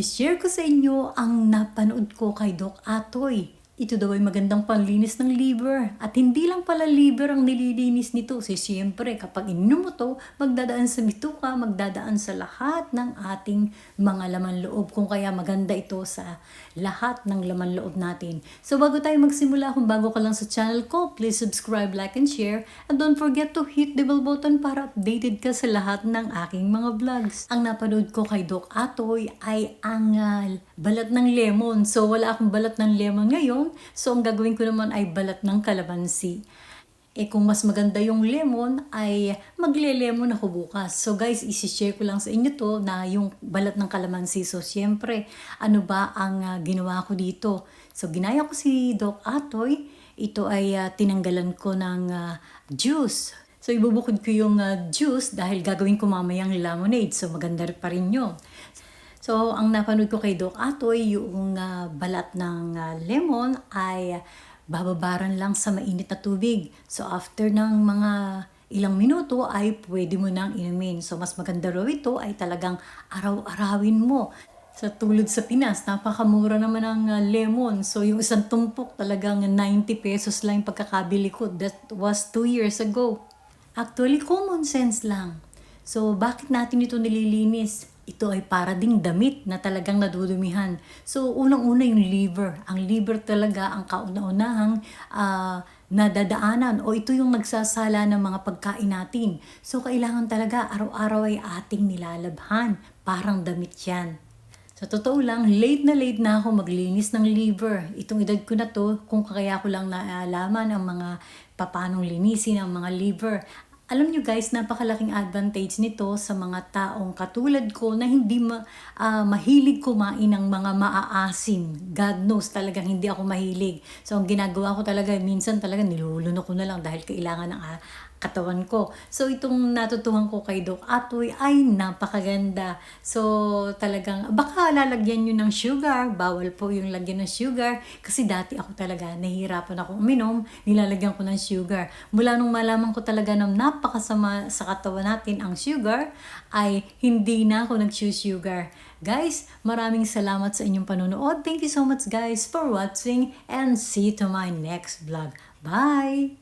share ko sa inyo ang napanood ko kay Doc Atoy. Ito daw ay magandang panlinis ng liver. At hindi lang pala liver ang nililinis nito. Kasi siyempre, kapag ininom mo to, magdadaan sa bituka, magdadaan sa lahat ng ating mga laman loob. Kung kaya maganda ito sa lahat ng laman loob natin. So bago tayo magsimula, kung bago ka lang sa channel ko, please subscribe, like, and share. And don't forget to hit the bell button para updated ka sa lahat ng aking mga vlogs. Ang napanood ko kay Doc Atoy ay ang ah, balat ng lemon. So wala akong balat ng lemon ngayon. So ang gagawin ko naman ay balat ng kalamansi. Eh kung mas maganda yung lemon, ay magle-lemon ako bukas. So guys, isi-share ko lang sa inyo to na yung balat ng kalamansi. So syempre, ano ba ang ah, ginawa ko dito? So ginaya ko si Doc Atoy. Ito ay ah, tinanggalan ko ng ah, juice. So ibubukod ko yung ah, juice dahil gagawin ko mamayang lemonade. So maganda pa rin yun. So, ang napanood ko kay Doc Atoy, yung ah, balat ng ah, lemon ay bababaran lang sa mainit na tubig. So, after ng mga ilang minuto ay pwede mo nang inumin. So, mas maganda raw ito ay talagang araw-arawin mo. Sa tulad sa Pinas, napakamura naman ang ah, lemon. So, yung isang tumpok talagang 90 pesos lang yung pagkakabili ko. That was 2 years ago. Actually, common sense lang. So, bakit natin ito nililinis? Ito ay para ding damit na talagang nadudumihan. So, unang-una yung liver. Ang liver talaga ang kauna-unahang ah, nadadaanan o ito yung nagsasala ng mga pagkain natin. So, kailangan talaga araw-araw ay ating nilalabhan. Parang damit yan. Sa totoo lang, late na late na ako maglinis ng liver. Itong edad ko na to, kung kaya ko lang naalaman ang mga papanong linisin ang mga liver. Alam nyo guys, napakalaking advantage nito sa mga taong katulad ko na hindi ma, ah, mahilig kumain ng mga maaasim. God knows, talagang hindi ako mahilig. So, ang ginagawa ko talaga, minsan talaga niluluno ko na lang dahil kailangan ng ah, katawan ko. So, itong natutuhan ko kay Doc Atoy ay napakaganda. So, talagang, baka lalagyan nyo ng sugar. Bawal po yung lagyan ng sugar. Kasi dati ako talaga, nahihirapan ako uminom, nilalagyan ko ng sugar. Mula nung malaman ko talaga na napakasama sa katawan natin ang sugar, ay hindi na ako nag-sugar. Guys, maraming salamat sa inyong panonood. Thank you so much guys for watching and see you to my next vlog. Bye!